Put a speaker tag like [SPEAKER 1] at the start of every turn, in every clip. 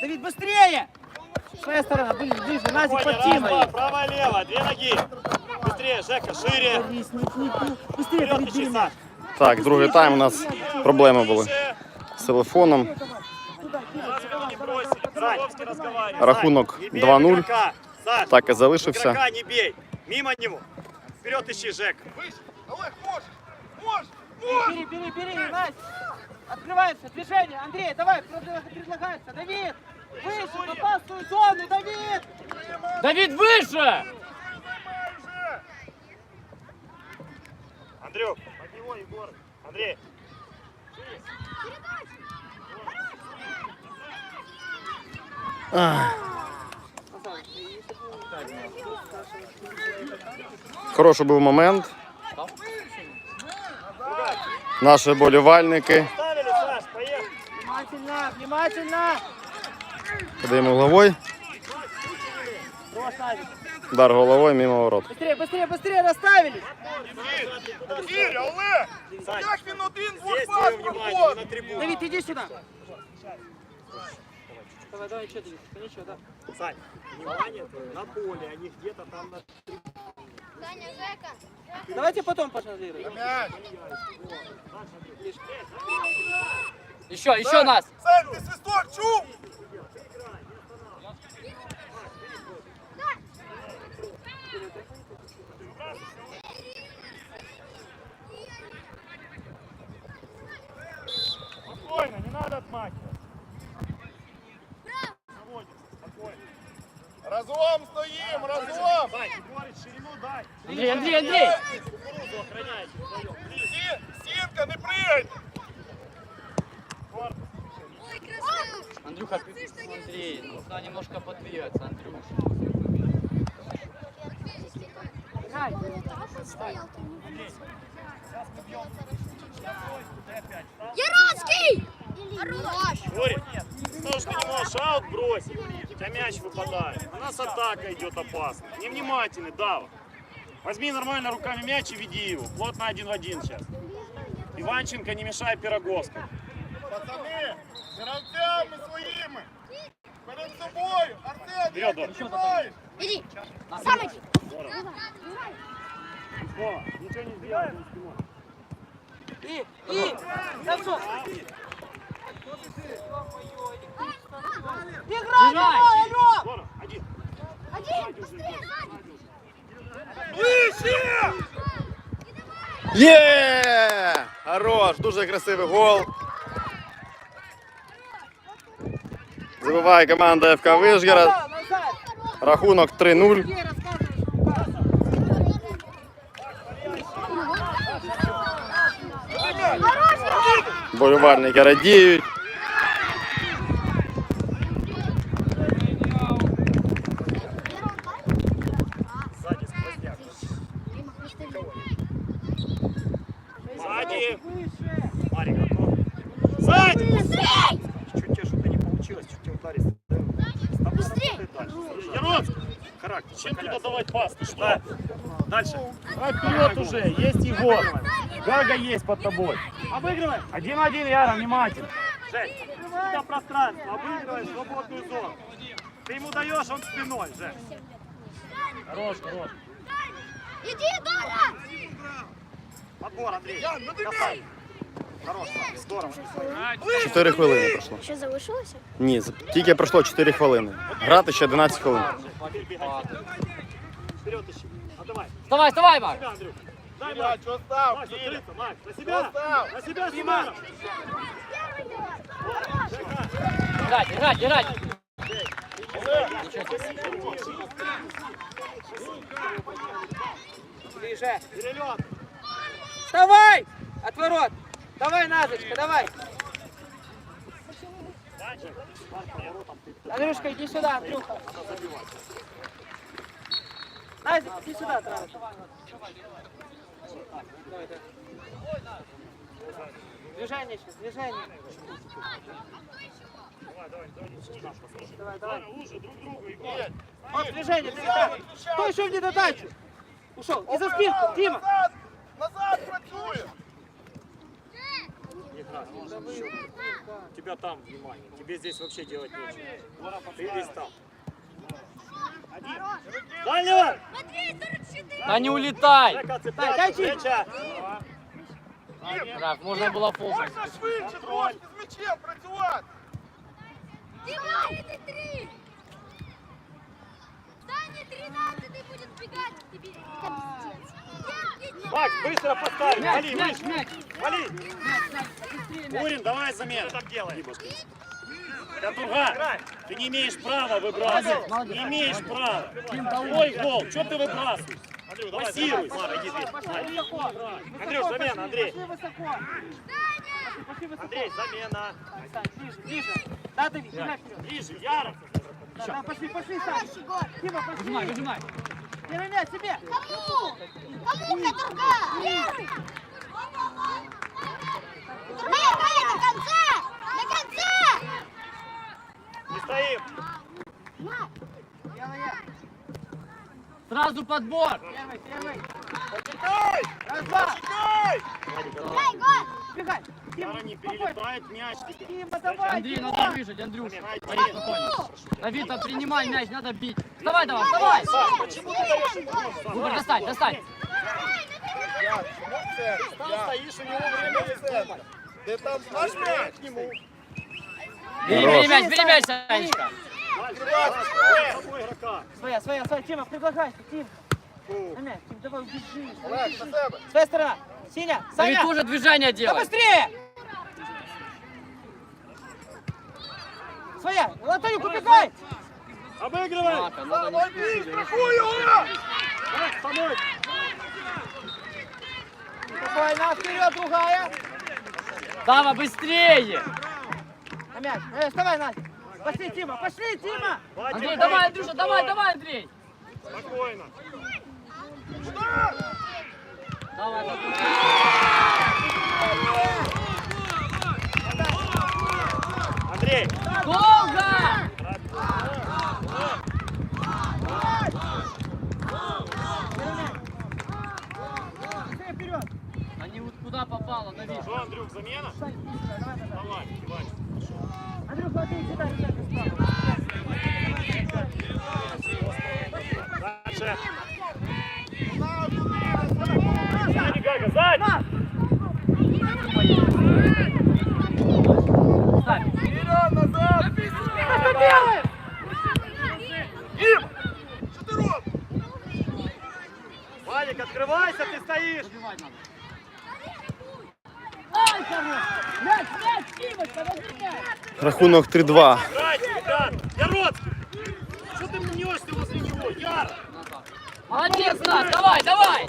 [SPEAKER 1] Давид, быстрее! Своя сторона, ближе, ближе, Назик под Тимой.
[SPEAKER 2] право-лево, две ноги. Быстрее, Жека, шире.
[SPEAKER 1] Быстрее, Давид, мяч.
[SPEAKER 3] Так, другий тайм у нас проблеми були
[SPEAKER 2] Выше.
[SPEAKER 3] з телефоном. Рахунок
[SPEAKER 2] Сань, не бей
[SPEAKER 3] 2:0.
[SPEAKER 2] игрока. Саш,
[SPEAKER 3] Так і залишився.
[SPEAKER 2] не бей. Мимо него. Вперед ищи, Жек.
[SPEAKER 1] Бери, бери, бери, Настя. Открывается движение. Андрей, давай, пред- предлагается. Давид, выше, в опасную зону, Давид!
[SPEAKER 4] Давид, выше!
[SPEAKER 2] Андрюк, под него, Егор. Андрей.
[SPEAKER 3] Хороший був момент. Наші болівальники.
[SPEAKER 1] Внимательно, внимательно! Хорош, Назик.
[SPEAKER 3] Удар головою мимо ворот.
[SPEAKER 1] Быстрее, быстрее, быстрее расставились!
[SPEAKER 2] Сань, здесь твое внимание, не на трибуне.
[SPEAKER 1] Давид, иди сюда! Давай, давай, что? Ну ничего, да.
[SPEAKER 2] Сань, внимание на поле, не где-то там на
[SPEAKER 5] Саня, Жека.
[SPEAKER 1] Давайте потом пожонглируем.
[SPEAKER 4] Еще, еще нас!
[SPEAKER 2] Спокойно, не надо отмахиваться. Заводим, спокойно.
[SPEAKER 6] Разом стоїм, разом!
[SPEAKER 2] Сань, Егорыч, ширину дай.
[SPEAKER 4] Андрей, Андрей, Андрей!
[SPEAKER 2] Кукурузу охраняйте вдвоем. Ближе.
[SPEAKER 6] Сі- Сітка, не пригайте!
[SPEAKER 4] Андрюха, ты, Андрей, нужно немножко подвигаться, Андрюш.
[SPEAKER 5] Яроцкий! Хорош!
[SPEAKER 2] Боря, ну что не можешь аут бросить, у тебя мяч выпадает. У нас атака идет опасно. Невнимательный, Дава. Возьми нормально руками мяч и веди его. Плотно один в один сейчас. Иванченко, не мешай Пироговской.
[SPEAKER 6] Пацани, з гравцями своїми! Перед собою! Артем,
[SPEAKER 2] Вперед,
[SPEAKER 6] як
[SPEAKER 2] Дор.
[SPEAKER 6] ти знаєш?
[SPEAKER 5] Иди! Сам иди!
[SPEAKER 2] Вова, ничего не сделай, не спиной.
[SPEAKER 1] И, и, Самсон! Играй, давай, алло!
[SPEAKER 2] Здорово, один.
[SPEAKER 5] Один! Быстрее!
[SPEAKER 6] Вище!
[SPEAKER 3] Є! Хорош! Дуже красивий гол. Забиває команда ФК Вишгород.
[SPEAKER 1] Назад, назад!
[SPEAKER 3] Рахунок 3-0.
[SPEAKER 1] Где рассказываешь?
[SPEAKER 3] Болівальники радіють.
[SPEAKER 2] Что? Дальше. Вперед уже. Есть Егор. Гага есть под тобой. Обыгрывай. Один-один, Яра, внимательно. Жень, это пространство. Обыгрывай свободную зону. Ты ему даешь, он спиной, Жень. Хорош, хорош.
[SPEAKER 5] Иди, Дора!
[SPEAKER 2] Подбор, Андрей. Красавчик. Хорош, здорово.
[SPEAKER 3] 4 хвилини пройшло.
[SPEAKER 5] Що залишилося?
[SPEAKER 3] Ні, тільки пройшло 4 хвилини. Грати ще 11 хвилин.
[SPEAKER 2] Вперед ищи. Отдавай.
[SPEAKER 4] Вставай, вставай, Марк!
[SPEAKER 2] Себя, Андрюк. Дай, Макс.
[SPEAKER 6] що став?
[SPEAKER 2] Макс, открыто, Макс. На себя. На себя, Симонов.
[SPEAKER 4] Играть, играть, играть!
[SPEAKER 1] Ближе!
[SPEAKER 2] Перелет.
[SPEAKER 1] Вставай! Отворот! Давай, Назочка, давай! Андрюшка, иди сюда, Андрюха. Назик, иди сюда, Тарас. Давай, давай. Движение сейчас, движение.
[SPEAKER 2] Давай, давай.
[SPEAKER 1] Вот, движение, движение. Кто еще в недотачу? Ушел. И за спинку, Дима.
[SPEAKER 6] Назад! Назад працює!
[SPEAKER 2] Тебя там внимание. Тебе здесь вообще делать нечего. Ты весь там. Дальнего!
[SPEAKER 4] Да не улетай! Так, можно было фол.
[SPEAKER 6] Можна швидше трошки з м'ячем працювати.
[SPEAKER 5] Димай, ты три! Даня, тринадцатый будет бегать к тебе.
[SPEAKER 2] Макс, быстро поставь.
[SPEAKER 4] Мяч,
[SPEAKER 2] Вали,
[SPEAKER 4] мяч, мяч!
[SPEAKER 2] Вали. Урин, давай замену. так делай. Петруга, ты не имеешь права выбрасывать. Не имеешь права.
[SPEAKER 4] Давай.
[SPEAKER 2] Твой гол. Что ты выбрасываешь? Пассируй.
[SPEAKER 1] Пошли высоко.
[SPEAKER 2] Андрюш, замена, Андрей. Андрей, замена.
[SPEAKER 1] Ближе, ближе. Да, Давид.
[SPEAKER 2] Ближе, Яров.
[SPEAKER 1] Да, пошли, пошли, Сань.
[SPEAKER 4] Выжимай,
[SPEAKER 1] пошли.
[SPEAKER 4] выжимай!
[SPEAKER 1] Первый мяч себе.
[SPEAKER 5] Кому? Кому Катурга? Первый! Тургай, Ваня, до конца! До конца!
[SPEAKER 2] Не стоим.
[SPEAKER 4] Сразу подбор!
[SPEAKER 1] Первый, первый.
[SPEAKER 6] Почекай!
[SPEAKER 1] Раз, два.
[SPEAKER 6] Почекай!
[SPEAKER 5] Дай гол!
[SPEAKER 1] Бегай. Дима,
[SPEAKER 2] Яра не
[SPEAKER 1] спокойно.
[SPEAKER 2] перелетает мяч. тебе.
[SPEAKER 1] Дима, давай.
[SPEAKER 4] Андрей, надо выжить, Андрюша! Смотри, спокойно! Давид, принимай мяч, надо бить! Вставай давай, вставай!
[SPEAKER 2] Почему ты даешь?
[SPEAKER 4] Зубр, достань?
[SPEAKER 2] Там стоишь, у него время
[SPEAKER 6] центр. Ти там наш м'яч?
[SPEAKER 4] Бери, мяч, бери мяч, Санечка!
[SPEAKER 1] Своя, своя, своя. Тима, предлагайся, Тим. Тим, давай убежи. Своя сторона. Синя, Саня.
[SPEAKER 4] тоже движение
[SPEAKER 1] Да
[SPEAKER 4] делай!
[SPEAKER 1] быстрее! Своя, Латанюк, убегай!
[SPEAKER 2] Обыгрывай!
[SPEAKER 4] Не спешить.
[SPEAKER 6] Страхуй!
[SPEAKER 2] Макс, помочь!
[SPEAKER 1] Спокойно, вперед, другая.
[SPEAKER 4] Дава, быстрее!
[SPEAKER 1] На мяч. Э, вставай, Настя. Пошли, Тима, пошли, Тима.
[SPEAKER 4] Андрей, давай, Андрюша, давай, давай, Андрей!
[SPEAKER 2] Спокойно.
[SPEAKER 4] Давай, давай.
[SPEAKER 2] Андрей,
[SPEAKER 4] Долго! Они вот куда попало, Давид?
[SPEAKER 2] что, Андрюк, замена?
[SPEAKER 1] Давай, давай.
[SPEAKER 2] Давай, давай.
[SPEAKER 1] Андрюх, смотри, сюда, сюда,
[SPEAKER 2] Дальше. Сзади, Гага, сзади!
[SPEAKER 6] Вперед, назад!
[SPEAKER 1] Что делаешь?
[SPEAKER 6] Дім! Що ти робиш?
[SPEAKER 2] Валик, открывайся, ты стоишь!
[SPEAKER 4] Забивать надо.
[SPEAKER 1] Ай, хорош. Мяч, мяч, Тимочка, возьми мяч.
[SPEAKER 3] Рахунок 3-2.
[SPEAKER 2] Играйте, ребят! Яроцкий! Что ты мнешься возле него, Яр?
[SPEAKER 4] Молодец, Нас, давай, давай!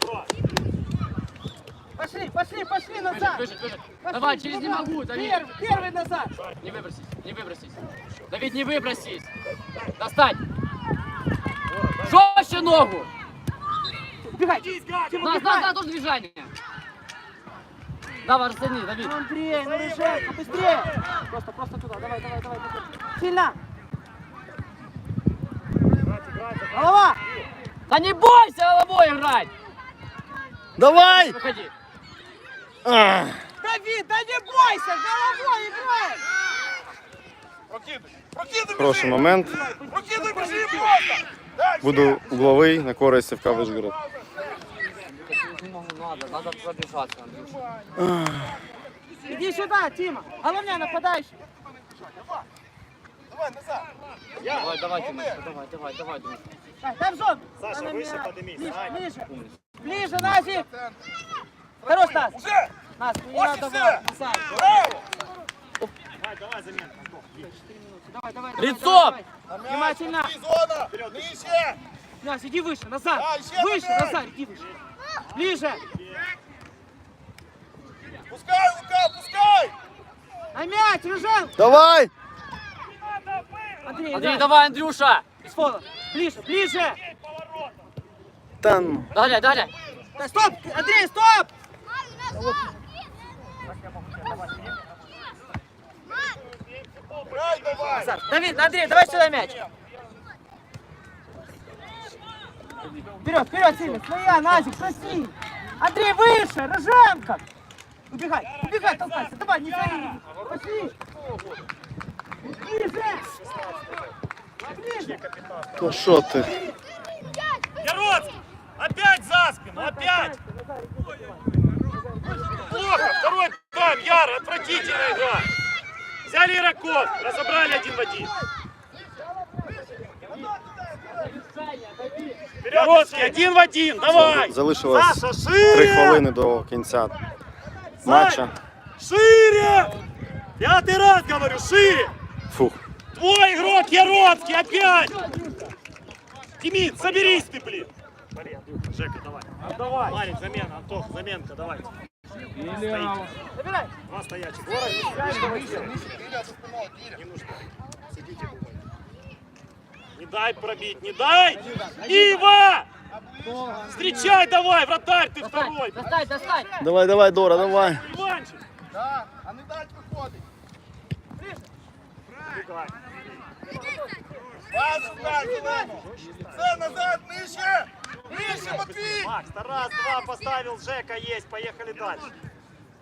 [SPEAKER 1] Пошли, пошли, пошли
[SPEAKER 4] Бежит,
[SPEAKER 1] назад.
[SPEAKER 4] бежит, бежит.
[SPEAKER 1] Пошли,
[SPEAKER 4] Давай, через не могу, Давид.
[SPEAKER 1] Первый, первый назад.
[SPEAKER 4] Не выбросись, не выбросись. Давид, не выбросись. Достань. Жестче ногу.
[SPEAKER 1] Убегай.
[SPEAKER 4] Нас, нас, нас, тоже движение. Давай, Арсений, Давид.
[SPEAKER 1] Ну, Андрей, ну решай, быстрее. Просто, просто туда, давай, давай, давай. давай. Сильно. Голова.
[SPEAKER 4] Да не бойся головой играть.
[SPEAKER 3] Давай!
[SPEAKER 4] Выходи.
[SPEAKER 3] Ах.
[SPEAKER 1] Давид, да не бойся, головой играй.
[SPEAKER 6] Прокидай! Прокидай,
[SPEAKER 3] Хороший момент.
[SPEAKER 6] Просто! Дальше!
[SPEAKER 3] Буду угловий на користь ФК Вишгород.
[SPEAKER 4] Надо, надо пробежаться, Андрюша.
[SPEAKER 1] Иди сюда, Тима. Головня нападающий.
[SPEAKER 6] Давай, назад!
[SPEAKER 4] Давай, давай, Тимочка, давай, давай, давай,
[SPEAKER 1] дай в зону.
[SPEAKER 2] Саша,
[SPEAKER 1] Она
[SPEAKER 2] выше
[SPEAKER 1] меня-
[SPEAKER 2] поднимись,
[SPEAKER 1] Ближе, ближе. Ближе, Назик. Хорош, Нас.
[SPEAKER 6] Уже!
[SPEAKER 1] Нас, не надо назад.
[SPEAKER 2] Давай, давай, замена. Ближе.
[SPEAKER 1] Давай, давай, давай.
[SPEAKER 4] Лицо!
[SPEAKER 1] давай, давай. Внимательно.
[SPEAKER 6] зона! Нижче!
[SPEAKER 1] Нас, иди выше, назад.
[SPEAKER 6] Да,
[SPEAKER 1] Выше, назад, иди выше. Ближе. Рыжан.
[SPEAKER 3] Давай!
[SPEAKER 1] Андрей,
[SPEAKER 4] Андрей,
[SPEAKER 1] да.
[SPEAKER 4] давай, Андрюша.
[SPEAKER 1] Фола. Ближе, ближе.
[SPEAKER 3] Там.
[SPEAKER 4] Далее, далее.
[SPEAKER 1] Да, стоп, Андрей, стоп.
[SPEAKER 6] Давай!
[SPEAKER 1] Давид, Андрей, давай сюда мяч. Вперед, вперед, сильно. Своя, Назик, проси. Андрей, выше, Рыженко. Убегай, убегай, толкайся, давай, не ходи. Пошли. Ближе. Ближе.
[SPEAKER 3] То що ти?
[SPEAKER 2] Яроцкий! Опять за спину, опять! Плохо, второй тайм, Яра, отвратительная игра. Взяли игроков, разобрали один в один. Яроцкий, один в один, давай!
[SPEAKER 3] Залишилось
[SPEAKER 2] Саша,
[SPEAKER 3] три хвилини до кінця матча.
[SPEAKER 2] Шире! Пятый раз говорю, шире!
[SPEAKER 3] Фух.
[SPEAKER 2] Твой игрок Яроцкий опять! Тимит, соберись ты, блин! Блин, Жека, давай. Давай. Марик, замена, Антох, заменка, давай.
[SPEAKER 1] Забирай.
[SPEAKER 2] Два стоячих. Не нужно. Сидите. Не дай пробить, не дай! Ива! Встречай давай, вратарь ты второй!
[SPEAKER 4] Достань, достань.
[SPEAKER 3] Давай, давай, Дора, давай.
[SPEAKER 2] Иванчик!
[SPEAKER 6] Да, а не дать. Пас зелену. Це назад, нижче. Нижче, Матвій.
[SPEAKER 2] Макс, раз, два поставил, Жека есть, поехали дальше.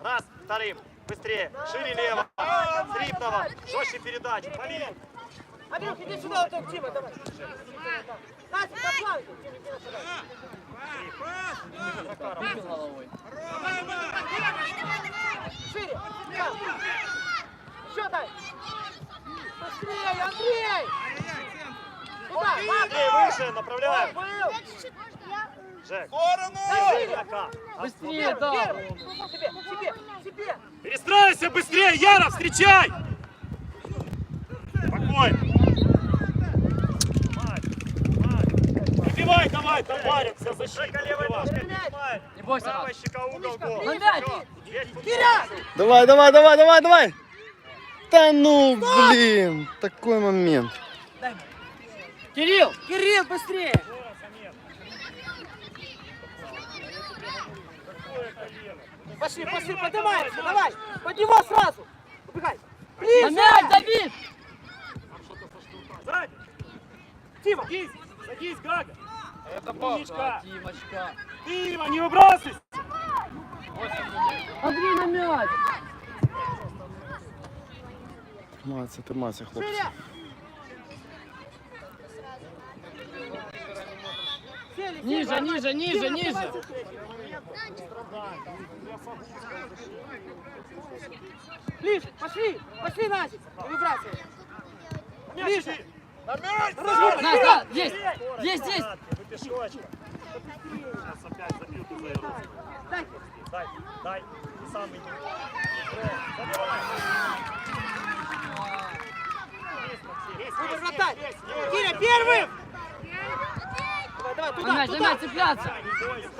[SPEAKER 2] Раз, вторым, быстрее, шире лево, Срипного, жестче передачу, Полин.
[SPEAKER 1] Андрюх, иди сюда, вот так, Тима, давай. Настя, на. Шире. Еще дай. Быстрее, Андрей. Папа.
[SPEAKER 2] выше, направляем.
[SPEAKER 1] Был.
[SPEAKER 2] Жек,
[SPEAKER 6] Сторону.
[SPEAKER 2] игрока.
[SPEAKER 4] Быстрее, да.
[SPEAKER 2] Перестраивайся быстрее, Яра, встречай! Спокойно. Давай, доваримся, защита. левой ножкой поднимай.
[SPEAKER 4] Не бойся,
[SPEAKER 2] Правая щека, угол, гол.
[SPEAKER 3] Давай, давай, давай, давай, давай. Та ну, блин, такой момент.
[SPEAKER 4] Кирилл.
[SPEAKER 1] Кирилл, быстрее. Пошли, пошли, поднимаемся, давай. Под него сразу. Убегай. Ближе.
[SPEAKER 4] мяч, Давид.
[SPEAKER 2] Сзади.
[SPEAKER 1] Тима.
[SPEAKER 2] Садись, садись, Гага.
[SPEAKER 4] Это
[SPEAKER 2] Умничка.
[SPEAKER 4] Тимочка.
[SPEAKER 2] Ты, Дима, не выбрасывайся.
[SPEAKER 4] Андрей на мяч.
[SPEAKER 3] Тримайся, тримайся, хлопці.
[SPEAKER 4] Ниже, ниже, ниже, ниже.
[SPEAKER 1] Ближе, пошли, пошли. Не выбрасывай. Ближе.
[SPEAKER 6] На м'яч.
[SPEAKER 1] Разгон.
[SPEAKER 4] На, да, есть. Есть, есть.
[SPEAKER 2] Вы пешочек. Сейчас опять забил ты за.
[SPEAKER 1] Дай.
[SPEAKER 2] Дай, дай. Ты сам иди.
[SPEAKER 1] Выбор вратарь. Киря, первым. Давай, давай, туда,
[SPEAKER 4] мяч,
[SPEAKER 1] туда.
[SPEAKER 4] мяч цепляться.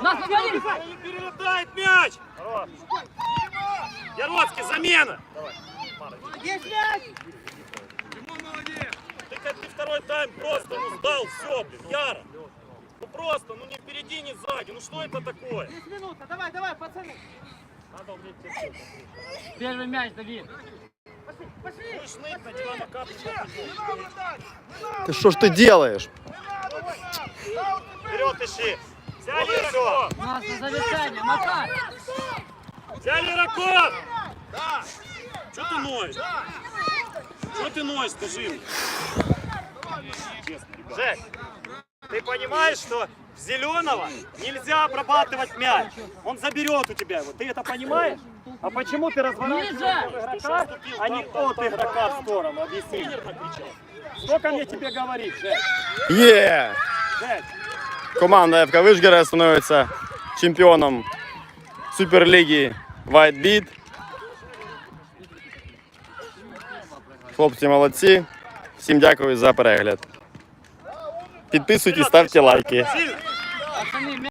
[SPEAKER 4] Нас подводили.
[SPEAKER 2] Не перелетает мяч! Яроцкий, замена! Давай.
[SPEAKER 1] Есть мяч.
[SPEAKER 2] Ты как ты второй тайм просто ну, сдал все, блин, Яра. Ну просто, ну ни впереди, ни сзади. Ну что это такое?
[SPEAKER 1] Есть минута. Давай, давай, пацаны.
[SPEAKER 2] Надо уметь терпеть.
[SPEAKER 4] Первый мяч, Давид.
[SPEAKER 1] Пошли, пошли.
[SPEAKER 2] Будешь ныть, на тебя накапливать.
[SPEAKER 3] Ти що ж ти делаєш?
[SPEAKER 2] Вперед ищи! Взяли игроков!
[SPEAKER 4] Нас на завершение. Макар.
[SPEAKER 2] Взяли игроков! Что ты ноешь? Что ты ноешь, скажи. Жек, ты понимаешь, что в зеленого нельзя обрабатывать мяч? Он заберет у тебя его. Ты это понимаешь? А почему ты разворачиваешь
[SPEAKER 4] Ниже!
[SPEAKER 2] игрока, а не от игрока в сторону? Объясни. Сколько мне тебе говорить, Жек?
[SPEAKER 3] Є!
[SPEAKER 2] Жек,
[SPEAKER 3] Команда ФК Вишгера становиться чемпіоном Суперліги White Beat. Хлопці молодці. Всім дякую за перегляд. Підписуйтесь, ставте лайки.